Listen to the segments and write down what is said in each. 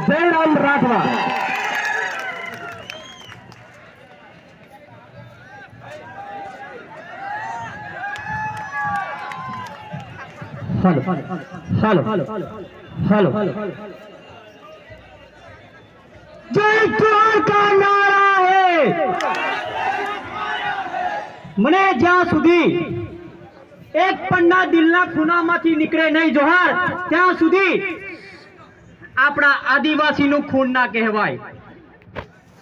જયરામ રાઠવા. મને જ્યાં સુધી એક પણના દિલના ખૂનામાંથી નીકળે નહીં જોહાર ત્યાં સુધી આપણા આદિવાસીનું ખૂન ના કહેવાય.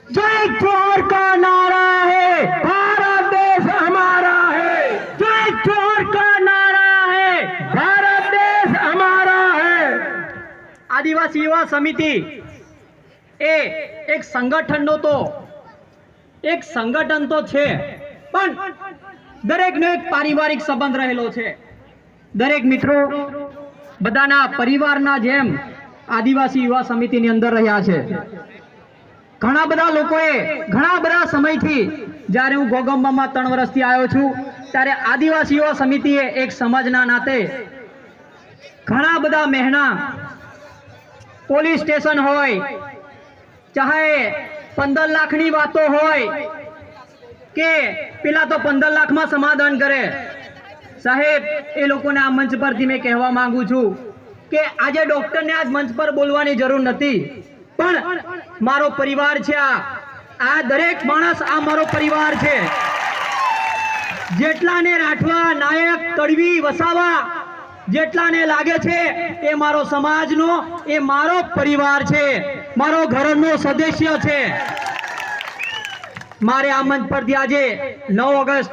જય દ્વારકા નારા હે ભારત દેશ હમારા હે. જય દ્વારકા નારા હે ભારત દેશ હમારા હે. આદિવાસી યુવા સમિતિ એ એક સંગઠનનો તો એક સંગઠન તો છે પણ દરેકનો એક પારિવારિક સંબંધ રહેલો છે. દરેક મિત્રો બધાના પરિવારના જેમ આદિવાસી યુવા સમિતિની અંદર રહ્યા છે. ઘણા બધા લોકોએ ઘણા બધા સમયથી જ્યારે હું ગોગંબામાં ત્રણ વર્ષથી આવ્યો છું, ત્યારે આદિવાસી યુવા સમિતિએ એક સમાજના નાતે ઘણા બધા મહેના પોલીસ સ્ટેશન હોય, ચાહે પંદર લાખની વાતો હોય, કે પેલા તો પંદર લાખમાં સમાધાન કરે. સાહેબ, એ લોકોને આ મંચ પરથી મેં કહેવા માંગુ છું કે આજે ડોક્ટરને આજ મંચ પર બોલવાની જરૂર નથી. પણ મારો પરિવાર છે આ. આ દરેક માણસ આ મારો પરિવાર છે. જેટલાને રાઠવા, નાયક, તડવી, વસાવા જેટલાને લાગે છે, એ મારો સમાજનો, એ મારો પરિવાર છે. મારો ઘરનો સદસ્ય છે. મારે આ મંચ પરથી આજે નવ ઓગસ્ટ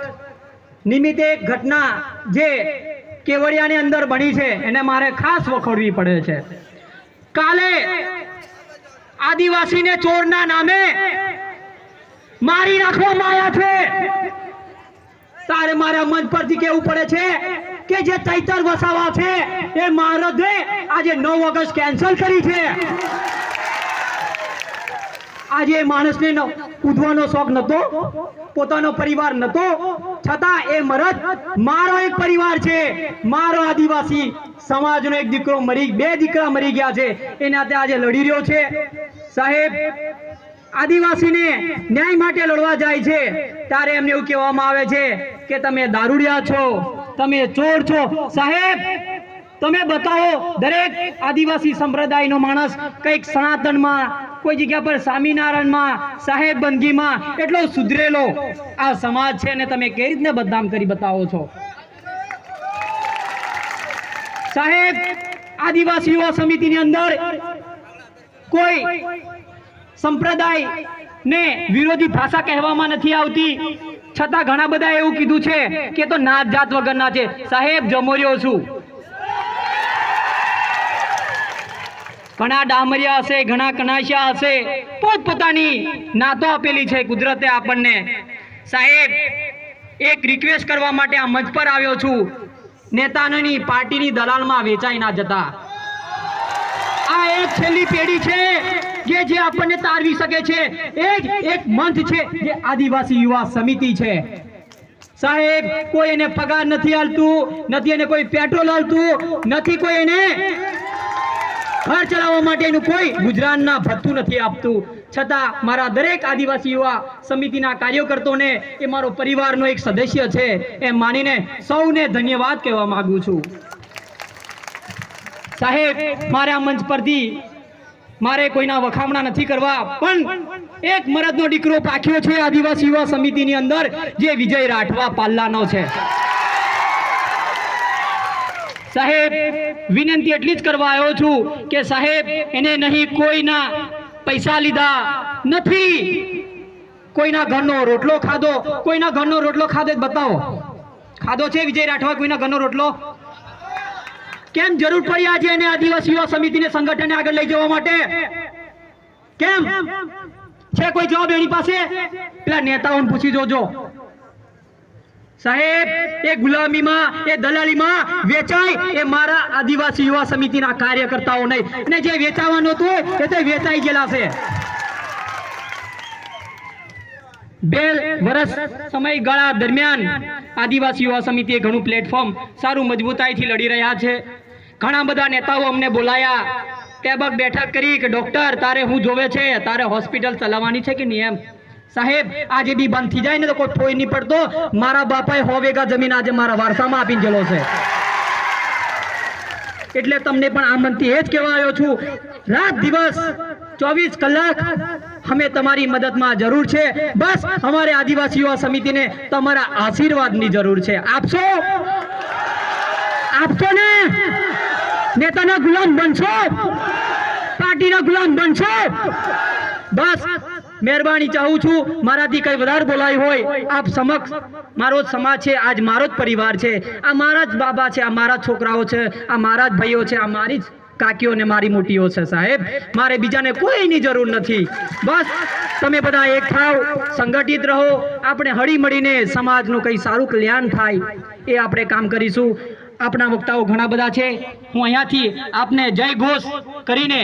નિમિત્તે એક ઘટના જે કેવડિયાની અંદર બની છે, એને મારે ખાસ વખોડવી પડે છે. કાલે આદિવાસીને ચોરના નામે મારી નાખવામાં આવ્યા છે. તારે મારા મંચ પરથી કેવું પડે છે કે જે ચૈતર વસાવા છે, એ મહારાજે આજે નવ ઓગસ્ટ કેન્સલ કરી છે. આજે માણસને કૂદવાનો શોખ નતો, પોતાનો પરિવાર નતો, છતાં એ મરદ મારો એક પરિવાર છે, મારો આદિવાસી સમાજનો એક દીકરો મરી, બે દીકરા મરી ગયા છે, એના તે આજે લડી રહ્યો છે. સાહેબ, આદિવાસીને ન્યાય માટે લડવા જાય છે, ત્યારે એમને એવું કહેવામાં આવે છે કે તમે દારૂડિયા છો, તમે ચોર છો. સાહેબ, તમે બતાવો, દરેક આદિવાસી સંપ્રદાયનો માણસ કંઈક સનાતનમાં કોઈ જગ્યા પર સ્વામિનારાયણમાં સાહેબ બંદગીમાં એટલો સુધરેલો આ સમાજ છે ને તમે કઈ રીતને બદનામ કરી બતાવો છો? સાહેબ, આદિવાસી યુવા સમિતિની અંદર કોઈ સંપ્રદાય ને વિરોધી ભાષા કહેવામાં નથી આવતી. છતાં ઘણા બધા એવું કીધું છે કે તો નાત જાત વગરના છે. સાહેબ, જમોર્યો છું. ઘણા ડામરિયા હશે, ઘણા કનાશિયા હશે. પોતપોતાની નાતો આપેલી છે કુદરતે આપણને. સાહેબ, એક રિક્વેસ્ટ કરવા માટે આ મંચ પર આવ્યો છું. નેતાની પાર્ટીની દલાલમાં વેચાઈ ના જતા. આ એક છેલ્લી પેઢી છે કે જે આપણને તારવી શકે છે. એક એક મંચ છે જે આદિવાસી યુવા સમિતિ છે. સાહેબ, કોઈ એને પગાર નથી હાલતું, નથી એને કોઈ પેટ્રોલ હાલતું, નથી કોઈ એને ઘર ચલાવવા માટેનું કોઈ ગુજરાનના ભથ્થું નથી આપતું. છતાં મારા દરેક આદિવાસી યુવા સમિતિના કાર્યકર્તાઓને એ મારો પરિવારનો એક સદસ્ય છે એમ માનીને સૌને ધન્યવાદ કહેવા માંગુ છું. સાહેબ, મારે મંચ પરથી મારે કોઈના વખામણા નથી કરવા, પણ એક મરદનો દીકરો પાખ્યો છે આદિવાસી યુવા સમિતિની અંદર, જે વિજય રાઠવા પાલ્લાનો છે. સાહેબ, વિનંતી એટલી જ કરવા આવ્યો છું કે સાહેબ, એને નહીં કોઈના પૈસા લીધા નથી. કોઈના ઘરનો રોટલો ખાધો, કોઈના ઘરનો રોટલો ખાધો બતાવો. ખાધો છે વિજય રાઠવા કોઈના ઘરનો રોટલો? કેમ જરૂર પડી આજે એને આદિવાસી યુવા સમિતિને સંગઠનને આગળ લઈ જવા માટે? કેમ? છે કોઈ જવાબ એની પાસે? પેલા નેતાઓને પૂછી જોજો. સાહેબ, એ ગુલામીમાં, એ દલાલીમાં વેચાય એ મારા આદિવાસી યુવા સમિતિના કાર્યકર્તાઓ નહીં. અને જે વેચાવાનું હતું એ તે વેચાઈ ગયેલા છે. બે વર્ષ સમયગાળા દરમિયાન આદિવાસી યુવા સમિતિએ ઘણું પ્લેટફોર્મ સારું મજબૂતાઈથી લડી રહ્યા છે. ઘણા બધા નેતાઓ અમને બોલાયા ટેબક બેઠક કરી કે ડૉક્ટર તારે હું જોવે છે, તારે હોસ્પિટલ ચલાવવાની છે કે નહીં એમ? સાહેબ, આજે બી બંધ થઈ જાય ને તો કોઈ ફોઈ નહીં પડતો. મારા બાપાએ હો જમીન આજે મારા વારસામાં આપીને ગયેલો છે. એટલે તમને પણ આમંત્રી એ જ કહેવા આવ્યો છું, રાત દિવસ ચોવીસ કલાક અમે તમારી મદદમાં જરૂર છે. બસ, અમારે આદિવાસી યુવા સમિતિને તમારા આશીર્વાદની જરૂર છે. આપશો? આપશો ને? નેતાના ગુલામ બનશો? પાર્ટીના ગુલામ બનશો? બસ મહેરબાની ચાહું છું. મારાથી કંઈ વધારે બોલાય હોય, આપ સમક્ષ મારો જ સમાજ છે, આજ મારો જ પરિવાર છે. આ મારા જ બાબા છે, આ મારા જ છોકરાઓ છે, આ મારા જ ભાઈઓ છે, આ મારી જ કાકીઓ ને મારી મોટીઓ છે, સાહેબ. મારે બીજાને કોઈની જરૂર નથી. બસ, તમે બધા એક થાવ, સંગઠિત રહો. આપણે હળી મળીને સમાજનું કંઈ સારું કલ્યાણ થાય એ આપણે કામ કરીશું. આપણા વક્તાઓ ઘણા બધા છે. હું અહીંયાથી આપને જય ઘોષ કરીને